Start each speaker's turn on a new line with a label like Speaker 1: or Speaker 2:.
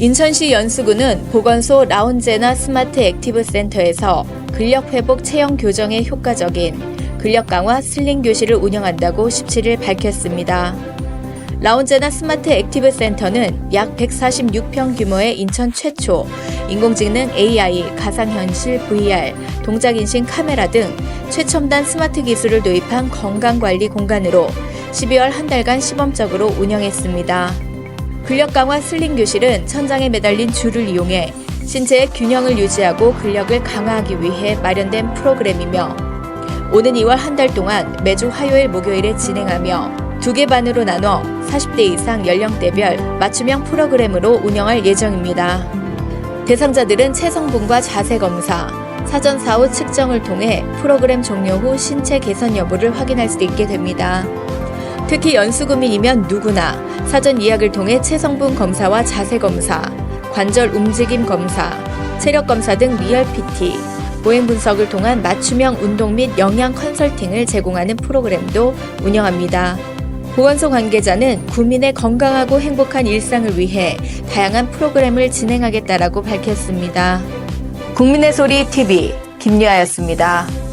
Speaker 1: 인천시 연수구는 보건소 라운제나 스마트 액티브 센터에서 근력 회복 체형 교정에 효과적인 근력 강화 슬링 교실을 운영한다고 17일 밝혔습니다. 라운제나 스마트 액티브 센터는 약 146평 규모의 인천 최초 인공지능 AI, 가상현실 VR, 동작인식 카메라 등 최첨단 스마트 기술을 도입한 건강관리 공간으로 12월 한 달간 시범적으로 운영했습니다. 근력 강화 슬링 교실은 천장에 매달린 줄을 이용해 신체의 균형을 유지하고 근력을 강화하기 위해 마련된 프로그램이며 오는 2월 한 달 동안 매주 화요일 목요일에 진행하며 두 개 반으로 나눠 40대 이상 연령대별 맞춤형 프로그램으로 운영할 예정입니다. 대상자들은 체성분과 자세 검사, 사전 사후 측정을 통해 프로그램 종료 후 신체 개선 여부를 확인할 수 있게 됩니다. 특히 연수구민이면 누구나 사전 예약을 통해 체성분 검사와 자세 검사, 관절 움직임 검사, 체력 검사 등 리얼 PT, 보행 분석을 통한 맞춤형 운동 및 영양 컨설팅을 제공하는 프로그램도 운영합니다. 보건소 관계자는 국민의 건강하고 행복한 일상을 위해 다양한 프로그램을 진행하겠다라고 밝혔습니다. 국민의 소리 TV 김유아였습니다.